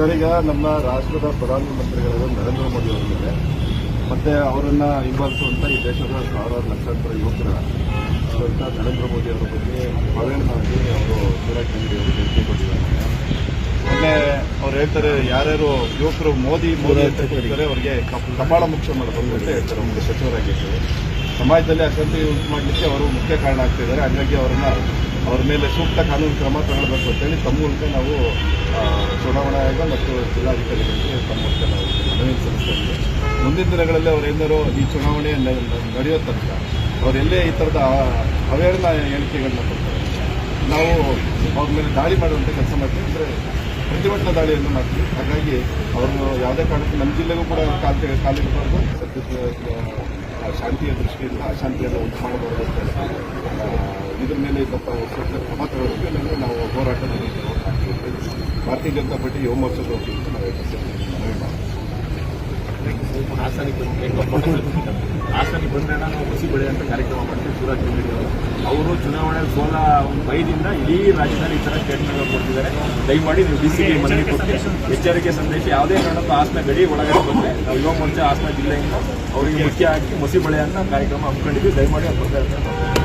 Sir ಈಗ ನಮ್ಮ ರಾಷ್ಟ್ರದ ಪ್ರಧಾನಮಂತ್ರಿಗಳಾದ ನರೇಂದ್ರ ಮೋದಿ ಅವರ ಮೇಲೆ, ಮತ್ತೆ ಅವರನ್ನ ಹಿಂಬಾಲಿಸುವಂತ ಈ ದೇಶದ ಸಾವಿರಾರು ಲಕ್ಷಾಂತರ ಯುವಕರ ನರೇಂದ್ರ ಮೋದಿ ಅವರ ಬಗ್ಗೆ ಅವಹೇಳನವಾಗಿ ಅವರು ಅವರು ಹೇಳಿಕೆ ಕೊಟ್ಟಿದ್ದಾರೆ. ಮೊನ್ನೆ ಅವ್ರು ಹೇಳ್ತಾರೆ, ಯಾರ್ಯಾರು ಯುವಕರು ಮೋದಿ ಮೋದಿ ಅಂತ ಹೇಳ್ತಾರೆ, ಅವರಿಗೆ ಕಪ್- ಕಪಾಳ ಮುಖ್ಯ ಮಾಡಬೇಕು ಅಂತ ಹೇಳ್ತಾರೆ ಒಂದು ಸಚಿವರಾಗಿದ್ದಾರೆ ಸಮಾಜದಲ್ಲಿ ಅಶಾಂತಿ ಉಂಟು ಮಾಡಲಿಕ್ಕೆ ಅವರು ಮುಖ್ಯ ಕಾರಣ ಆಗ್ತಿದ್ದಾರೆ. ಹಾಗಾಗಿ ಅವರನ್ನ ಅವ್ರ ಮೇಲೆ ಸೂಕ್ತ ಕಾನೂನು ಕ್ರಮ ತಗೊಳ್ಬೇಕು ಅಂತೇಳಿ ತಮ್ಮ ಮೂಲಕ ನಾವು ಚುನಾವಣಾ ಆಯೋಗ ಮತ್ತು ಜಿಲ್ಲಾಧಿಕಾರಿಗಳಿಗೆ ತಮ್ಮ ಮನವಿ ಸಲ್ಲಿಸ್ತಾ ಮುಂದಿನ ದಿನಗಳಲ್ಲಿ ಅವರೇನಾರು ಈ ಚುನಾವಣೆ ನಡೆಯೋ ತನಕ ಅವರೆಲ್ಲೇ ಈ ಥರದ ಅವೇರ್ನ ಹೇಳಿಕೆಗಳನ್ನ ಕೊಡ್ತಾರೆ. ನಾವು ಅವ್ರ ಮೇಲೆ ದಾಳಿ ಮಾಡುವಂಥ ಕೆಲಸ ಮಾಡ್ತೀವಿ ಅಂದರೆ ಪ್ರತಿಭಟನಾ ದಾಳಿಯನ್ನು ಮಾಡ್ತೀವಿ. ಹಾಗಾಗಿ ಅವರು ಯಾವುದೇ ಕಾರಣಕ್ಕೂ ನಮ್ಮ ಜಿಲ್ಲೆಗೂ ಕೂಡ ಕಾಲ್ ಕಾಲಿಡಬಾರ್ದು ಶಾಂತಿಯ ದೃಷ್ಟಿಯಿಂದ ಅಶಾಂತಿಯನ್ನು ಉಂಟು ಮಾಡಬಾರ್ದು ಅಂತ ಇದ್ರ ಮೇಲೆ ಸ್ವಲ್ಪ ಕ್ರಮ ತಗೊಳ್ಳೋದಕ್ಕೆ ನಾವು ಹೋರಾಟದಲ್ಲಿ ಭಾರತೀಯ ಜನತಾ ಪಾರ್ಟಿ ಯುವ ಹಾಸನಿಗೆ ಬಂದು ಹಾಸನಿಗೆ ಬಂದ್ರೆ ನಾವು ಹುಸಿ ಬೆಳೆಯುವಂತ ಕಾರ್ಯಕ್ರಮ ಮಾಡ್ತೀವಿ ಶಿವರಾಜ್ ಕುಮಾರ್ ಅವರು ಚುನಾವಣೆ ಸೋಲ ಒಂದು ಭಯದಿಂದ ಇಡೀ ರಾಜ್ಯದಲ್ಲಿ ಈ ಥರ ಸ್ಟೇಟ್ಮೆಂಟ್ ಕೊಡ್ತಿದ್ದಾರೆ. ದಯಮಾಡಿ ನೀವು ಡಿ ಸಿ ಮನವಿ ಕೊಟ್ಟು ಎಚ್ಚರಿಕೆ ಸಂದೇಶ ಯಾವುದೇ ಕಾರಣಕ್ಕೂ ಹಾಸನ ಗಡಿ ಒಳಗಡೆ ಬಂದರೆ ನಾವು ಯುವ ಮೋರ್ಚಾ ಹಾಸನ ಜಿಲ್ಲೆಯಿಂದ ಅವರಿಗೆ ಮುಖ್ಯ ಹಾಕಿ ಮಸಿ ಬೆಳೆಯಂತ ಕಾರ್ಯಕ್ರಮ ಹಮ್ಮಿಕೊಂಡಿದ್ವಿ ದಯಮಾಡಿ ಅವ್ರು ಬರ್ತಾ